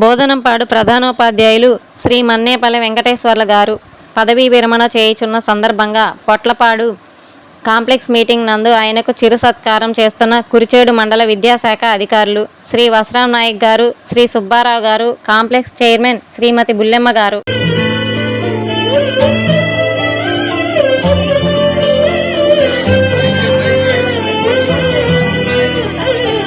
బోధనంపాడు ప్రధానోపాధ్యాయులు శ్రీ మన్నేపల్లి వెంకటేశ్వర్ల గారు. పదవీ విరమణ చేయుచున్న సందర్భంగా పొట్లపాడు కాంప్లెక్స్ మీటింగ్ నందు ఆయనకు చిరు సత్కారం చేస్తున్న కురిచేడు మండల విద్యాశాఖ అధికారులు శ్రీ వసరాం నాయక్ గారు శ్రీ సుబ్బారావు గారు కాంప్లెక్స్ చైర్మన్ శ్రీమతి బుల్లెమ్మ గారు.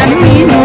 i camino.